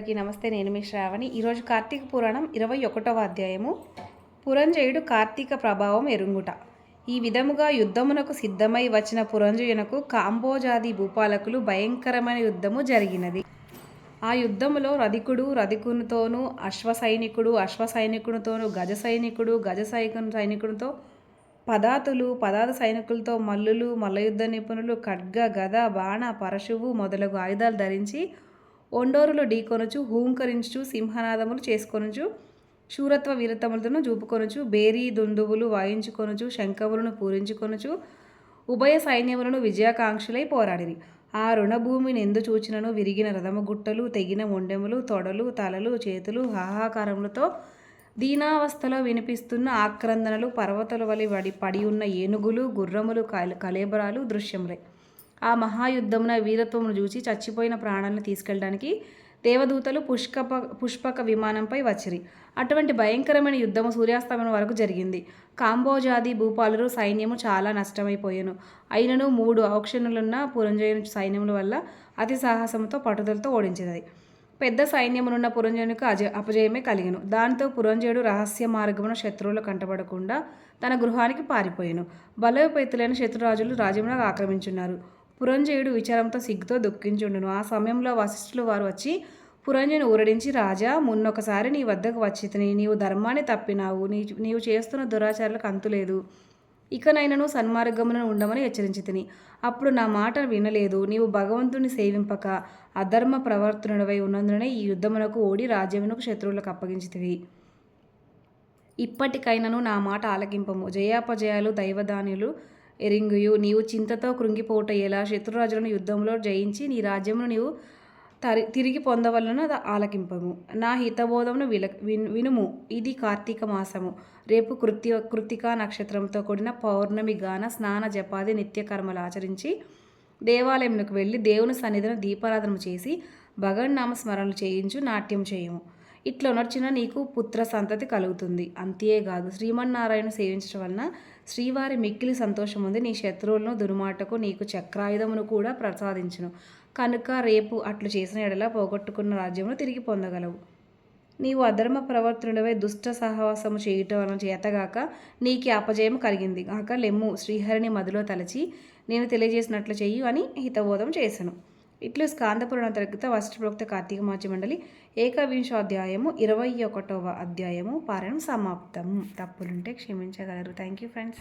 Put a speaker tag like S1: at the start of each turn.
S1: అందరికీ నమస్తే నేను మీ శ్రావణి. ఈరోజు కార్తీక పురాణం ఇరవై ఒకటవ అధ్యాయము. పురంజయుడు కార్తీక ప్రభావం ఎరుంగుట. ఈ విధముగా యుద్ధమునకు సిద్ధమై వచ్చిన పురంజయునకు కాంబోజాది భూపాలకులు భయంకరమైన యుద్ధము జరిగినది. ఆ యుద్ధములో రధికుడు రధికునితోనూ అశ్వ సైనికుడు అశ్వ సైనికునితోనూ గజ సైనికుడు గజ సైనికు సైనికునితో పదాతులు పదాత సైనికులతో మల్లులు మల్లయుద్ధ నిపుణులు ఖడ్గ గద బాణ పరశువు మొదలగు ఆయుధాలు ధరించి ఒండోరులో ఢీకొనుచు హూంకరించు సింహనాదములు చేసుకొనుచు శూరత్వ వీరతములను చూపుకొనుచు బేరీ దుందువులు వాయించుకొనుచు శంఖములను పూరించుకొనుచు ఉభయ సైన్యములను విజయాకాంక్షలై పోరాడిరి. ఆ రుణభూమిని ఎందు చూచినను విరిగిన రథము గుట్టలు తెగిన మొండెములు తొడలు తలలు చేతులు హాహాకారములతో దీనావస్థలో వినిపిస్తున్న ఆక్రందనలు పర్వతాల వలి వడి పడి ఉన్న ఏనుగులు గుర్రములు కలేబరాలు దృశ్యములై. ఆ మహాయుద్ధమున వీరత్వమును చూసి చచ్చిపోయిన ప్రాణాలను తీసుకెళ్ళడానికి దేవదూతలు పుష్కప పుష్పక విమానంపై వచ్చిరి. అటువంటి భయంకరమైన యుద్ధము సూర్యాస్తమయం వరకు జరిగింది. కాంబోజాది భూపాలురు సైన్యము చాలా నష్టమైపోయాను. అయినను మూడు ఔక్షణులున్న పురంజయుని సైన్యముల వల్ల అతి సాహసంతో పట్టుదలతో ఓడించినది. పెద్ద సైన్యమునున్న పురంజయునికి అజ అపజయమే కలిగను. దాంతో పురంజయుడు రహస్య మార్గమున శత్రువులు కంటపడకుండా తన గృహానికి పారిపోయాను. బలోపేతులైన శత్రురాజులు రాజ్యమును ఆక్రమించున్నారు. పురంజయుడు విచారంతో సిగ్గుతో దుఃఖించుండును. ఆ సమయంలో వశిష్ఠులు వారు వచ్చి పురంజయుని ఊరడించి రాజా మున్నొకసారి నీ వద్దకు వచ్చితిని. నీవు ధర్మాన్ని తప్పినావు. నీ నీవు చేస్తున్న దురాచారాలకు అంతులేదు ఇకనైనను సన్మార్గమును ఉండమని హెచ్చరించి తిని అప్పుడు నా మాట వినలేదు. నీవు భగవంతుని సేవింపక అధర్మ ప్రవర్తనుడవై ఉన్నందునే ఈ యుద్ధమునకు ఓడి రాజ్యమునకు శత్రువులకు అప్పగించితివి. ఇప్పటికైనను నా మాట ఆలకింపము. జయాపజయాలు దైవదానులు ఎరింగుయు. నీవు చింతతో కృంగిపోట ఎలా? శత్రురాజులను యుద్ధంలో జయించి నీ రాజ్యమును నీవు తరి తిరిగి పొందవలను ఆలకింపము. నా హితబోధమును విల వినుము. ఇది కార్తీక మాసము. రేపు కృత్య కృతికా నక్షత్రంతో కూడిన పౌర్ణమి గాన స్నాన జపాది నిత్యకర్మలు ఆచరించి దేవాలయంలోకి వెళ్ళి దేవుని సన్నిధిని దీపారాధన చేసి భగవన్నామ స్మరణలు చేయించు నాట్యం చేయము. ఇట్లా నడిచిన నీకు పుత్ర సంతతి కలుగుతుంది. అంతేకాదు శ్రీమన్నారాయణ సేవించడం వలన శ్రీవారి మిక్కిలి సంతోషం ఉంది. నీ శత్రువులను దుర్మాటకు నీకు చక్రాయుధమును కూడా ప్రసాదించును. కనుక రేపు అట్లు చేసిన ఎడల పోగొట్టుకున్న రాజ్యమును తిరిగి పొందగలవు. నీవు అధర్మ ప్రవర్తనుడవై దుష్ట సహవాసము చేయటం వలన చేతగాక నీకు అపజయం కలిగింది. కాక లెమ్ము శ్రీహరిని మదిలో తలచి నేను తెలియజేసినట్లు చెయ్యి అని హితబోధం చేశాను ఇట్లు స్కాందపురాణ తరగత వస్త్రప్రోక్త కార్తీక మాచి మండలి ఏకవింశాధ్యాయము ఇరవై ఒకటవ అధ్యాయము పారాయణం సమాప్తం. తప్పులుంటే క్షమించగలరు. Thank you friends